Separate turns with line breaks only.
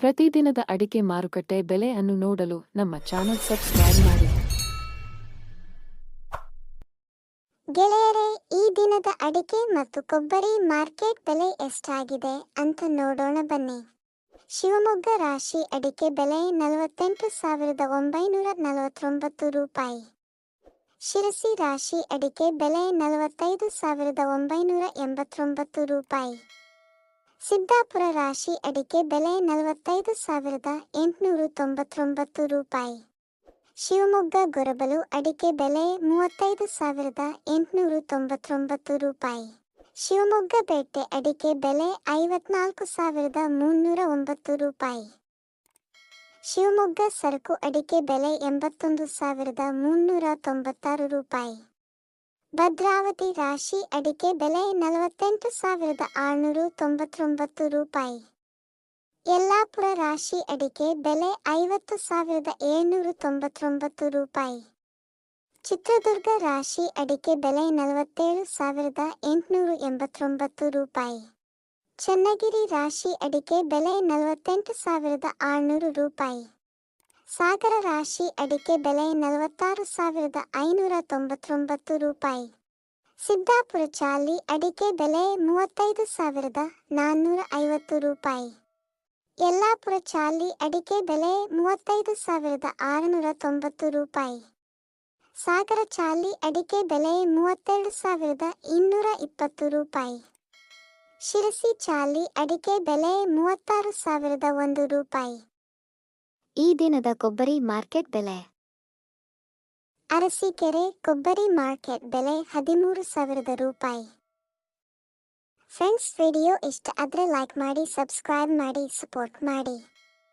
ಪ್ರತಿದಿನದ ಅಡಿಕೆ ಮಾರುಕಟ್ಟೆ ಬೆಲೆ ಅನ್ನು ನೋಡಲು ನಮ್ಮ ಚಾನೆಲ್ ಸಬ್ಸ್ಕ್ರೈಬ್ ಮಾಡಿ.
ಗೆಳೆಯರೇ, ಈ ದಿನದ ಅಡಿಕೆ ಮತ್ತು ಕೊಬ್ಬರಿ ಮಾರ್ಕೆಟ್ ಬೆಲೆ ಎಷ್ಟಾಗಿದೆ ಅಂತ ನೋಡೋಣ ಬನ್ನಿ. ಶಿವಮೊಗ್ಗ ರಾಶಿ ಅಡಿಕೆ ಬೆಲೆ ನಲವತ್ತೆಂಟು ಸಾವಿರದ ಒಂಬೈನೂರ ನಲವತ್ತೊಂಬತ್ತು ರೂಪಾಯಿ. ಶಿರಸಿ ರಾಶಿ ಅಡಿಕೆ ಬೆಲೆ ನಲವತ್ತೈದು ಸಾವಿರದ ಒಂಬೈನೂರ ಎಂಬತ್ತೊಂಬತ್ತು ರೂಪಾಯಿ. ಸಿದ್ದಾಪುರ ರಾಶಿ ಅಡಿಕೆ ಬೆಲೆ ನಲವತ್ತೈದು ಸಾವಿರದ ಎಂಟುನೂರ ತೊಂಬತ್ತೊಂಬತ್ತು ರೂಪಾಯಿ. ಶಿವಮೊಗ್ಗ ಗೊರಬಲು ಅಡಿಕೆ ಬೆಲೆ ಮೂವತ್ತೈದು ಸಾವಿರದ ಎಂಟುನೂರ ತೊಂಬತ್ತೊಂಬತ್ತು ರೂಪಾಯಿ. ಶಿವಮೊಗ್ಗ ಬೇಟೆ ಅಡಿಕೆ ಬೆಲೆ ಐವತ್ನಾಲ್ಕು ಸಾವಿರದ ಮುನ್ನೂರ ಒಂಬತ್ತು ರೂಪಾಯಿ. ಶಿವಮೊಗ್ಗ ಸರಕು ಅಡಿಕೆ ಬೆಲೆ ಎಂಬತ್ತೊಂದು ಸಾವಿರದ ಮುನ್ನೂರ ತೊಂಬತ್ತಾರು ರೂಪಾಯಿ. ಭದ್ರಾವತಿ ರಾಶಿ ಅಡಿಕೆ ಬೆಲೆ ನಲವತ್ತೆಂಟು ಸಾವಿರದ ಆರುನೂರ ತೊಂಬತ್ತೊಂಬತ್ತು ರೂಪಾಯಿ. ಯಲ್ಲಾಪುರ ರಾಶಿ ಅಡಿಕೆ ಬೆಲೆ ಐವತ್ತು ಸಾವಿರದ ಏಳ್ನೂರ ತೊಂಬತ್ತೊಂಬತ್ತು ರೂಪಾಯಿ. ಚಿತ್ರದುರ್ಗ ರಾಶಿ ಅಡಿಕೆ ಬೆಲೆ ನಲವತ್ತೇಳು ಸಾವಿರದ ಎಂಟುನೂರ ಎಂಬತ್ತೊಂಬತ್ತು ರೂಪಾಯಿ. ಚನ್ನಗಿರಿ ರಾಶಿ ಅಡಿಕೆ ಬೆಲೆ ನಲವತ್ತೆಂಟು ಸಾವಿರದ ಆರುನೂರು ರೂಪಾಯಿ. ಸಾಗರ ರಾಶಿ ಅಡಿಕೆ ಬೆಲೆ ನಲವತ್ತಾರು ಸಾವಿರದ ಐನೂರ ತೊಂಬತ್ತೊಂಬತ್ತು ರೂಪಾಯಿ. ಸಿದ್ದಾಪುರ ಚಾಲಿ ಅಡಿಕೆ ಬೆಲೆ ಮೂವತ್ತೈದು ಸಾವಿರದ ನಾನ್ನೂರ ಐವತ್ತು ರೂಪಾಯಿ. ಯಲ್ಲಾಪುರ ಚಾಲಿ ಅಡಿಕೆ ಬೆಲೆ ಮೂವತ್ತೈದು ಸಾವಿರದ ಆರುನೂರ ತೊಂಬತ್ತು ರೂಪಾಯಿ. ಸಾಗರ ಚಾಲಿ ಅಡಿಕೆ ಬೆಲೆ ಮೂವತ್ತೆರಡು ಸಾವಿರದ ಇನ್ನೂರ ಇಪ್ಪತ್ತು ರೂಪಾಯಿ. ಶಿರಸಿ ಚಾಲಿ ಅಡಿಕೆ ಬೆಲೆ ಮೂವತ್ತಾರು ಸಾವಿರದ ಒಂದು ರೂಪಾಯಿ. ಈ ದಿನದ ಕೊಬ್ಬರಿ ಮಾರ್ಕೆಟ್ ಬೆಲೆ. ಅರಸೀಕೆರೆ ಕೊಬ್ಬರಿ ಮಾರ್ಕೆಟ್ ಬೆಲೆ ಹದಿಮೂರು ಸಾವಿರದ ರೂಪಾಯಿ. ಫ್ರೆಂಡ್ಸ್, ವಿಡಿಯೋ ಇಷ್ಟ ಆದರೆ ಲೈಕ್ ಮಾಡಿ ಸಬ್ಸ್ಕ್ರೈಬ್ ಮಾಡಿ ಸಪೋರ್ಟ್ ಮಾಡಿ.